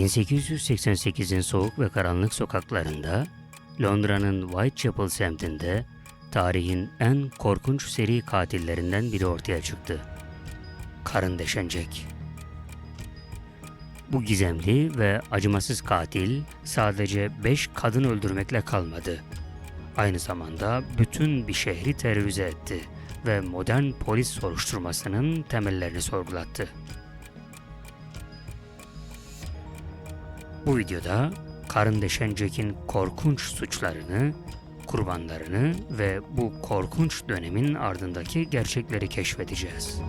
1888'in soğuk ve karanlık sokaklarında, Londra'nın Whitechapel semtinde tarihin en korkunç seri katillerinden biri ortaya çıktı. Karın deşen Jack. Bu gizemli ve acımasız katil sadece 5 kadın öldürmekle kalmadı. Aynı zamanda bütün bir şehri terörize etti ve modern polis soruşturmasının temellerini sorgulattı. Bu videoda karın deşen Jack'in korkunç suçlarını, kurbanlarını ve bu korkunç dönemin ardındaki gerçekleri keşfedeceğiz.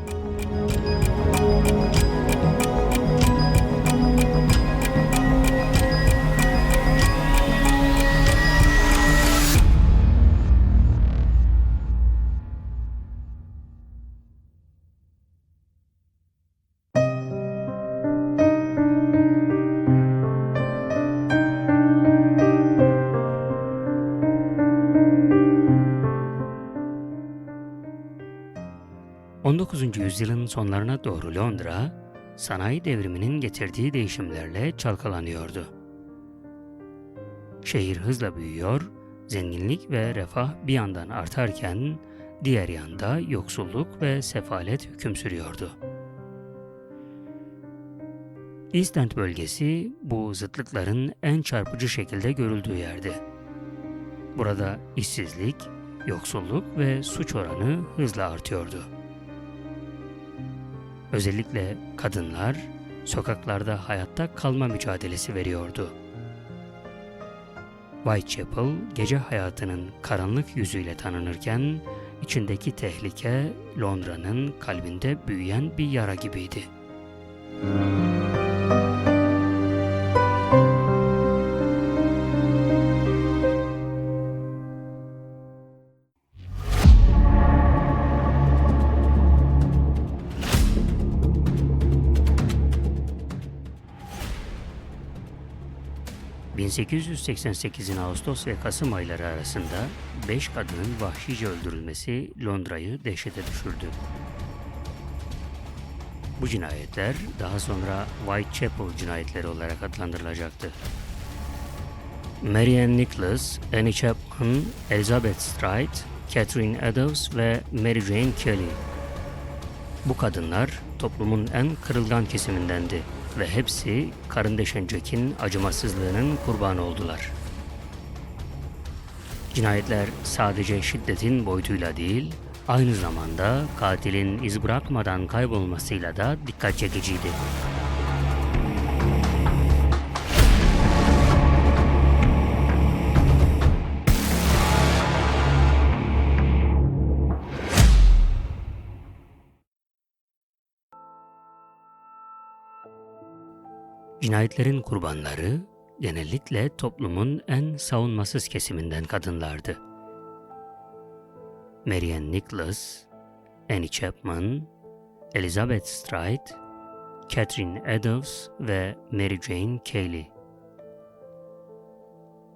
...19. yüzyılın sonlarına doğru Londra, sanayi devriminin getirdiği değişimlerle çalkalanıyordu. Şehir hızla büyüyor, zenginlik ve refah bir yandan artarken, diğer yanda yoksulluk ve sefalet hüküm sürüyordu. East End bölgesi bu zıtlıkların en çarpıcı şekilde görüldüğü yerdi. Burada işsizlik, yoksulluk ve suç oranı hızla artıyordu. Özellikle kadınlar sokaklarda hayatta kalma mücadelesi veriyordu. Whitechapel gece hayatının karanlık yüzüyle tanınırken içindeki tehlike Londra'nın kalbinde büyüyen bir yara gibiydi. ...1888'in Ağustos ve Kasım ayları arasında... ...beş kadının vahşice öldürülmesi Londra'yı dehşete düşürdü. Bu cinayetler daha sonra Whitechapel cinayetleri olarak adlandırılacaktı. Marianne Nicholas, Annie Chapman, Elizabeth Stride, Catherine Eddowes ve Mary Jane Kelly. Bu kadınlar toplumun en kırılgan kesimindendi ve hepsi karın Jack'in acımasızlığının kurbanı oldular. Cinayetler sadece şiddetin boyutuyla değil, aynı zamanda katilin iz bırakmadan kaybolmasıyla da dikkat çekiciydi. Cinayetlerin kurbanları genellikle toplumun en savunmasız kesiminden kadınlardı. Marianne Nicholas, Annie Chapman, Elizabeth Stride, Catherine Eddowes ve Mary Jane Cayley.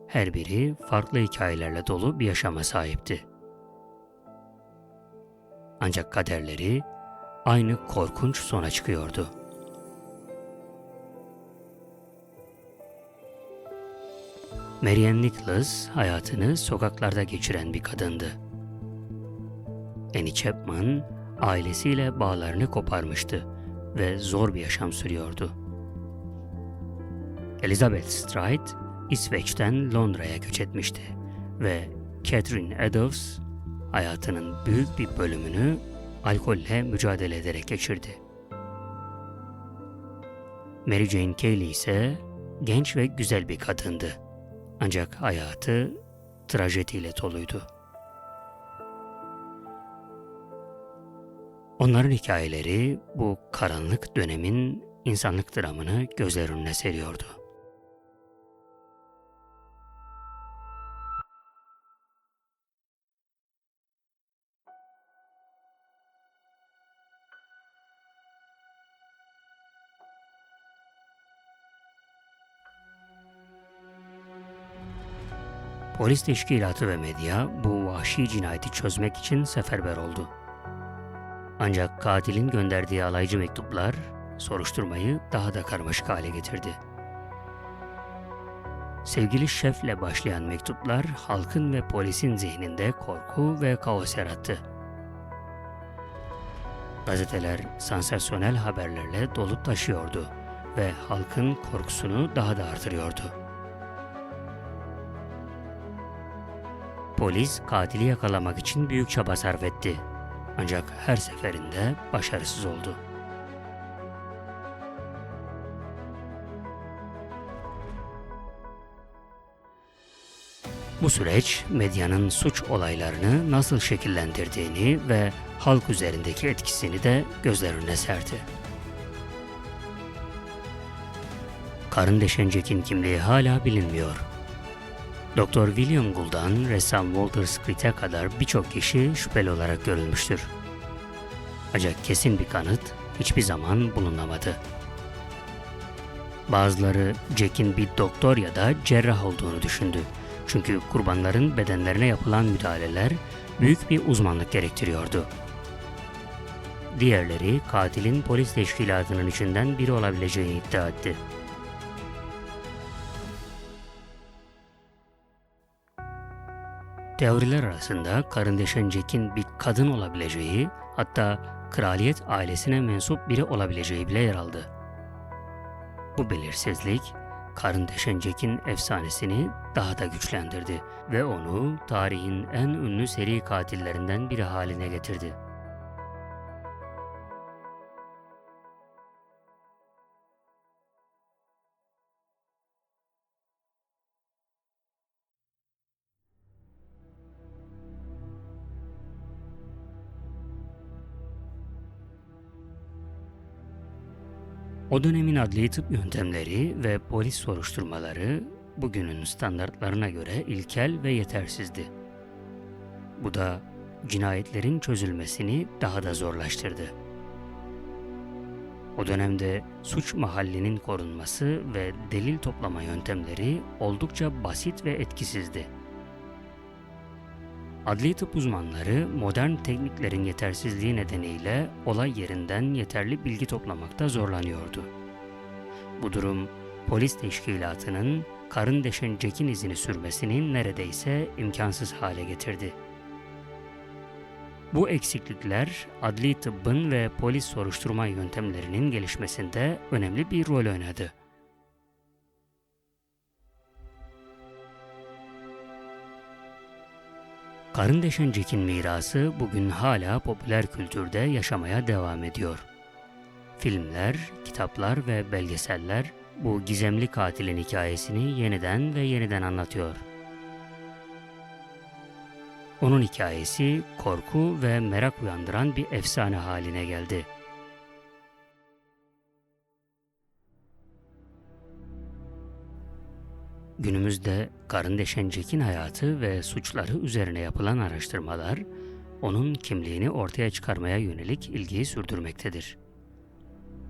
Her biri farklı hikayelerle dolu bir yaşama sahipti. Ancak kaderleri aynı korkunç sona çıkıyordu. Marianne Nicholas hayatını sokaklarda geçiren bir kadındı. Annie Chapman ailesiyle bağlarını koparmıştı ve zor bir yaşam sürüyordu. Elizabeth Stride İsveç'ten Londra'ya göç etmişti ve Catherine Eddowes hayatının büyük bir bölümünü alkolle mücadele ederek geçirdi. Mary Jane Cayley ise genç ve güzel bir kadındı. Ancak hayatı trajediyle doluydu. Onların hikayeleri bu karanlık dönemin insanlık dramını gözler önüne seriyordu. Polis teşkilatı ve medya bu vahşi cinayeti çözmek için seferber oldu. Ancak katilin gönderdiği alaycı mektuplar soruşturmayı daha da karmaşık hale getirdi. Sevgili şefle başlayan mektuplar halkın ve polisin zihninde korku ve kaos yarattı. Gazeteler sansasyonel haberlerle dolup taşıyordu ve halkın korkusunu daha da artırıyordu. Polis katili yakalamak için büyük çaba sarf etti. Ancak her seferinde başarısız oldu. Bu süreç medyanın suç olaylarını nasıl şekillendirdiğini ve halk üzerindeki etkisini de gözler önüne serdi. Karın deşen Jack'in kimliği hala bilinmiyor. Dr. William Gould'dan ressam Walter Scritch'e kadar birçok kişi şüpheli olarak görülmüştür. Ancak kesin bir kanıt hiçbir zaman bulunamadı. Bazıları Jack'in bir doktor ya da cerrah olduğunu düşündü. Çünkü kurbanların bedenlerine yapılan müdahaleler büyük bir uzmanlık gerektiriyordu. Diğerleri katilin polis teşkilatının içinden biri olabileceğini iddia etti. Teoriler arasında karın Jack'in bir kadın olabileceği, hatta kraliyet ailesine mensup biri olabileceği bile yer aldı. Bu belirsizlik, karın Jack'in efsanesini daha da güçlendirdi ve onu tarihin en ünlü seri katillerinden biri haline getirdi. O dönemin adli tıp yöntemleri ve polis soruşturmaları bugünün standartlarına göre ilkel ve yetersizdi. Bu da cinayetlerin çözülmesini daha da zorlaştırdı. O dönemde suç mahallinin korunması ve delil toplama yöntemleri oldukça basit ve etkisizdi. Adli tıp uzmanları modern tekniklerin yetersizliği nedeniyle olay yerinden yeterli bilgi toplamakta zorlanıyordu. Bu durum polis teşkilatının karın deşen Jack'in izini sürmesini neredeyse imkansız hale getirdi. Bu eksiklikler adli tıbbın ve polis soruşturma yöntemlerinin gelişmesinde önemli bir rol oynadı. Karın deşen Jack'in mirası bugün hala popüler kültürde yaşamaya devam ediyor. Filmler, kitaplar ve belgeseller bu gizemli katilin hikayesini yeniden ve yeniden anlatıyor. Onun hikayesi korku ve merak uyandıran bir efsane haline geldi. Günümüzde karın deşen Jack'in hayatı ve suçları üzerine yapılan araştırmalar, onun kimliğini ortaya çıkarmaya yönelik ilgiyi sürdürmektedir.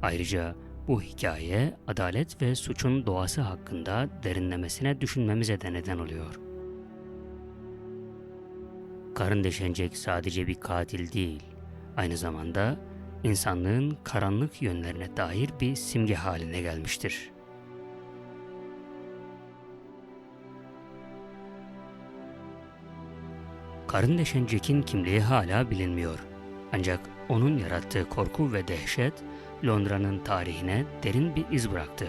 Ayrıca bu hikaye adalet ve suçun doğası hakkında derinlemesine düşünmemize de neden oluyor. Karın deşen sadece bir katil değil, aynı zamanda insanlığın karanlık yönlerine dair bir simge haline gelmiştir. Karın deşen Jack'in kimliği hala bilinmiyor. Ancak onun yarattığı korku ve dehşet Londra'nın tarihine derin bir iz bıraktı.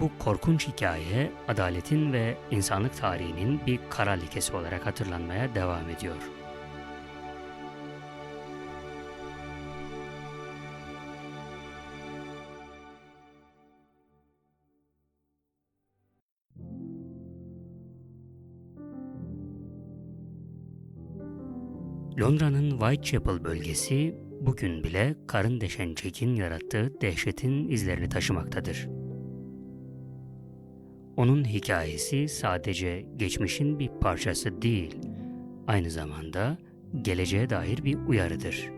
Bu korkunç hikaye adaletin ve insanlık tarihinin bir kara lekesi olarak hatırlanmaya devam ediyor. Londra'nın Whitechapel bölgesi bugün bile karın deşen Jack'in yarattığı dehşetin izlerini taşımaktadır. Onun hikayesi sadece geçmişin bir parçası değil, aynı zamanda geleceğe dair bir uyarıdır.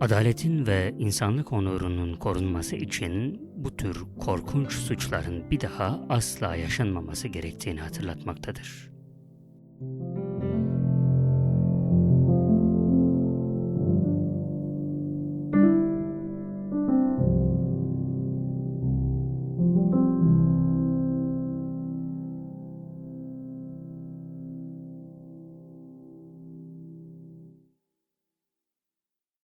Adaletin ve insanlık onurunun korunması için bu tür korkunç suçların bir daha asla yaşanmaması gerektiğini hatırlatmaktadır.